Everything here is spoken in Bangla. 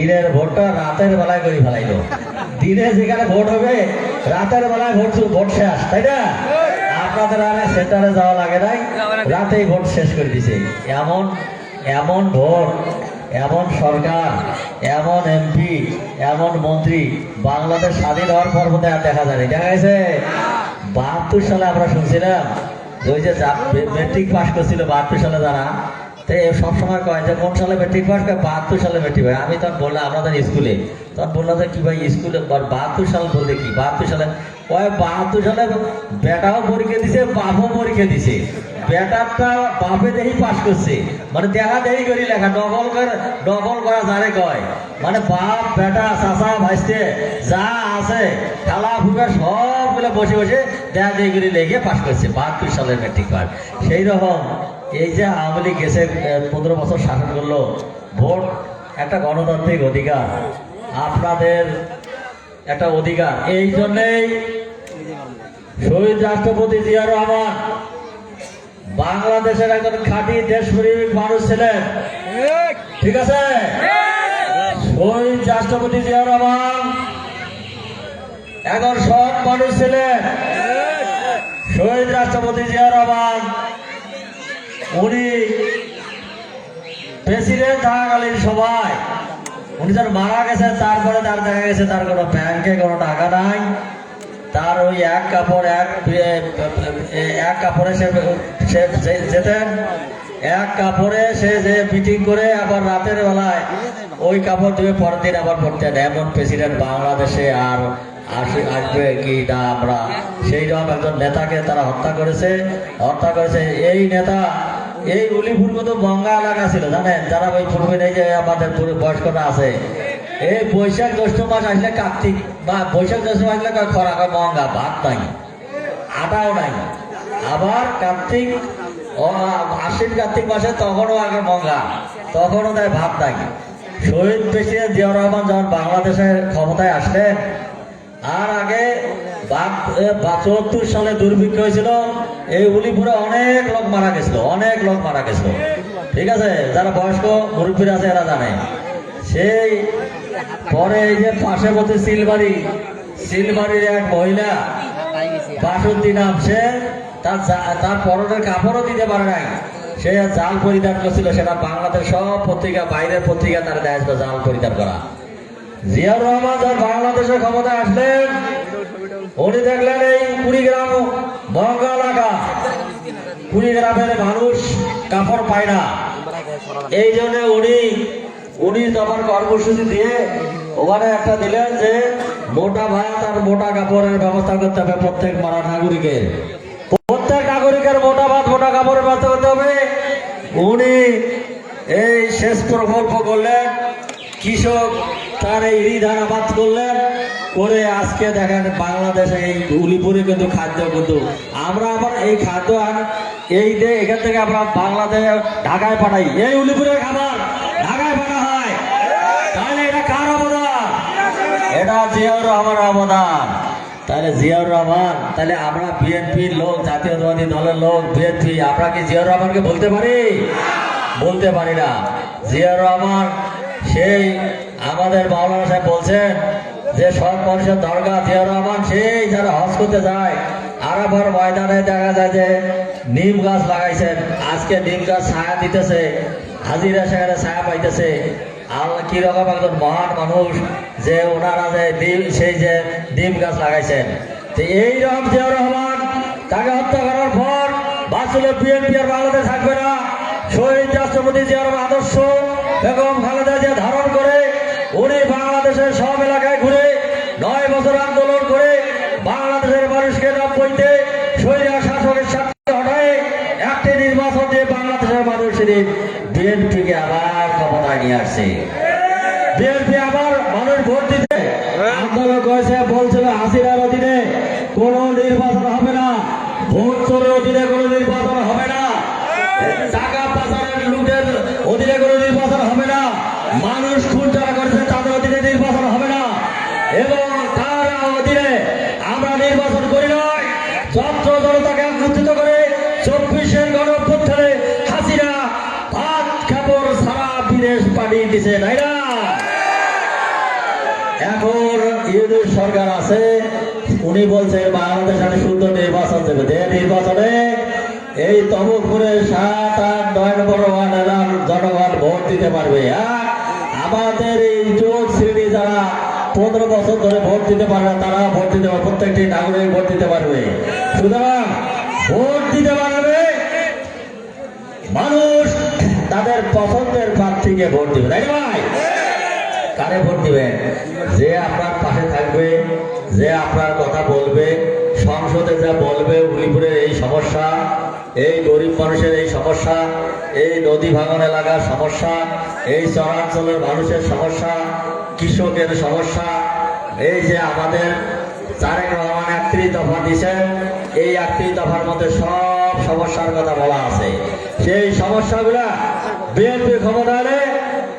দিনের ভোটটা রাতের বেলায় করে ফেলাইলো। দিনে যেখানে ভোট হবে, রাতের বেলায় ভোট ভোট শেষ, তাই না? আপনাদের আর সেন্টারে যাওয়া লাগে নাই। রাতেই ভোট শেষ করে দিছে। এমন এমন ভোট, এমন সরকার, এমন এমপি, এমন মন্ত্রী বাংলাদেশ স্বাধীন হওয়ার পর বোধহয় আর দেখা যায়নি। দেখা গেছে? বাহাত্তর সালে আমরা শুনছিলাম, ওই যে মেট্রিক পাশ করছিল বাহাত্তর সালে যারা তো সবসময় কয় যে, কোন সালে মেট্রিক পাস করে বাহাত্তর সালে মেট্রিক পাস আমি তখন বললাম আপনাদের স্কুলে। তখন বললাম যে কি ভাই, স্কুলে বাহাত্তর সাল বলতে কি? বাহাত্তর সালে? কয়, বাহাত্তর সালে বেটাও পরীক্ষা দিছে, বাপও পরীক্ষা দিছে। বেটারটা বাপে দেখি পাস করছে। মানে দেখা দেখি করি লেখা ডবল করে ডবল করা যারে কয়। মানে বাপ, বেটা, চাচা, ভাইস্তে, যা আছে, খেলা ফুকা সবগুলো বসে বসে দেখা দেখি করে লেগে পাশ করছে, বাহাত্তর সালের মেট্রিক পাস সেই রকম এই যে আওয়ামী লীগ গেছে পনেরো বছর শাসন করল, ভোট একটা গণতান্ত্রিক অধিকার, আপনাদের একটা অধিকার। এই জন্যেই শহীদ রাষ্ট্রপতি জিয়া রহমান বাংলাদেশের একজন খাঁটি দেশপ্রেমিক মানুষ ছিলেন। ঠিক আছে? শহীদ রাষ্ট্রপতি জিয়া রহমান একজন সৎ মানুষ ছিলেন। শহীদ রাষ্ট্রপতি জিয়া রহমান উনি প্রেসিডেন্ট থাকাকালীন সময় উনি যখন মারা গেছেন, তারপরে তার দেখা গেছে তার কোনো ব্যাংকে কোনো টাকা নাই। তার ওই এক কাপড়, এক এক কাপড়ে সে সে যেতেন। এক কাপড়ে সে যে মিটিং করে আবার রাতের বেলায় ওই কাপড় দিয়ে পরের দিন আবার পড়তেন। এমন প্রেসিডেন্ট বাংলাদেশে আর আসে, আসবে কি না আমরা? সেই রকম একজন নেতাকে তারা হত্যা করেছে। হত্যা করেছে। এই নেতা এই উলি উলিপুর মতো গঙ্গা এলাকা ছিল জানেন? যারা ওই পূর্বে নেই যে আমাদের পুরো বয়স্করা আছে। এই বৈশাখ জ্যৈষ্ঠ মাস আসলে কার্তিক, বা বৈশাখ জ্যৈষ্ঠ মাস আসলে খরা গঙ্গা ভাত নাই, আটাও নাই। আবার কার্তিক আশ্বিন কার্তিক মাসে তখনও আগে মঙ্গা, তখনও দেয় ভাত নাই। শহীদ প্রেসিডেন্ট জিয়াউর রহমান যখন বাংলাদেশের ক্ষমতায় আসলেন আর আগে চুয়াত্তর সালে দুর্ভিক্ষ হয়েছিল, এই উলিপুরে অনেক লোক মারা গেছিল, অনেক লোক মারা গেছিল। ঠিক আছে? যারা বয়স্ক মুরব্বীরা আছে, এরা জানে। সেই পরে এই যে পাশেবর্তী সিলবাড়ি সিলবাড়ির এক মহিলা, বাসন্তী নাম, সে তার তার পরনের কাপড়ও দিতে পারে নাই। সে জাল পরিধান করছিল, সেটা বাংলাদেশ সব পত্রিকা, বাইরের পত্রিকা তার দেয় জাল পরিধান করা। জিয়াউর রহমান যখন বাংলাদেশের ক্ষমতায় আসলেন। উনি দেখলেন এই কুড়িগ্রাম মহঙ্গা এলাকা। কুড়িগ্রামের মানুষ কাপড় পায় না। এই জন্য উনি উনি তখন কর্মসূচি দিয়ে ওখানে একটা দিলেন যে মোটা ভাত তার মোটা কাপড়ের ব্যবস্থা করতে হবে প্রত্যেক মারা নাগরিকের। প্রত্যেক নাগরিকের মোটা ভাত, মোটা কাপড়ের ব্যবস্থা করতে হবে। উনি এই শেষ প্রকল্প করলেন। কৃষক তার এই ঋণ আবাদ করলেন, করে আজকে দেখেন বাংলাদেশে এই উলিপুরে কিন্তু খাদ্য কিন্তু। আমরা আবার এই খাদ্য আন- এই যে এখান থেকে আমরা বাংলাদেশে ঢাকায় পাঠাই, এই উলিপুরের খাবার ঢাকায় পাঠা হয়। তাহলে এটা কার অবদান? এটা জিয়াউর রহমান অবদান। তাহলে জিয়াউর রহমান, তাহলে আমরা বিএনপির লোক, জাতীয়তাবাদী দলের লোক, বিএনপি, আমরা কি জিয়াউর রহমানকে বলতে পারি? বলতে পারি না। জিয়াউর রহমান সেই আমাদের মাওলানা সাহেব বলছেন যে সব মানুষের দরকার, জিয়াউর রহমান সেই যারা হজ করতে যায়, আরাফার ময়দানে দেখা যায় যে নিম গাছ লাগাইছেন, আজকে নিম গাছ ছায়া দিতেছে, হাজিরা সেখানে ছায়া পাইতেছে। আল্লাহ কীরকম একজন মহান মানুষ যে ওনারা যে ডিম- সেই যে ডিম গাছ লাগাইছেন। তো এইরকম জিয়াউর রহমান তাকে হত্যা করার পর বাসুলের বিএনপি আর বাংলাদেশ থাকবে না। শহীদ রাষ্ট্রপতি জিয়ার আদর্শ বেগম খালেদা জিয়া ধারণ করে উনি বাংলাদেশের সব এলাকায় ঘুরে নয় বছর আন্দোলন করে বাংলাদেশের মানুষকে নব্বইতে শহীদ শাসকের সাথে হটায় একটি নির্বাচন দিয়ে বাংলাদেশের মানুষ সেদিন বিএনপিকে আবার ক্ষমতায় নিয়ে আসছে। বিএনপি আবার মানুষ ভোট দিতে আন্দোলন করেছে, বলছিল হাসিনার অধীনে কোনো নির্বাচন হবে না। ভোট চোরের অধীনে কোনো নির্বাচন হবে না। টাকা পাচারের লুটের অধীনে কোনো নির্বাচন হবে না। মানুষ খুন যারা করেছে, তাদের অধীনে নির্বাচন হবে না। এবং তার অধীনে আমরা নির্বাচন করি নয় যন্ত্র দিছে তাই না এখন ইউনিট সরকার আছে উনি বলছে বাংলাদেশ একটা শুদ্ধ নির্বাচন দেবে। যে নির্বাচনে এই তমকপুরে সাত আট নয় নম্বর ওয়ার্ডের জনগণ ভোট দিতে পারবে। আমাদের এই যুবক শ্রেণি যারা পনেরো বছর ধরে ভোট দিতে পারবে না, তারা ভোট দিতে পারবে প্রত্যেকটি নাগরিক ভোট দিতে পারবে। সুতরাং ভোট দিতে পারবে মানুষ। তাদের পছন্দের প্রার্থীকে ভোট দিবে, তাই ভাই? কারে ভোট দিবেন যে আপনার পাশে থাকবে, যে আপনার কথা বলবে, সংসদে যা বলবে, উলিপুরের এই সমস্যা, এই গরিব মানুষের এই সমস্যা, এই নদী ভাঙন এলাকার সমস্যা, এই চরাঞ্চলের মানুষের সমস্যা, কৃষকের সমস্যা, এই যে আমাদের তারেক রহমান একত্রিশ দফা দিয়েছেন, এই একত্রিশ দফার মধ্যে সব সমস্যার কথা বলা আছে। সেই সমস্যাগুলা Bien, pues, à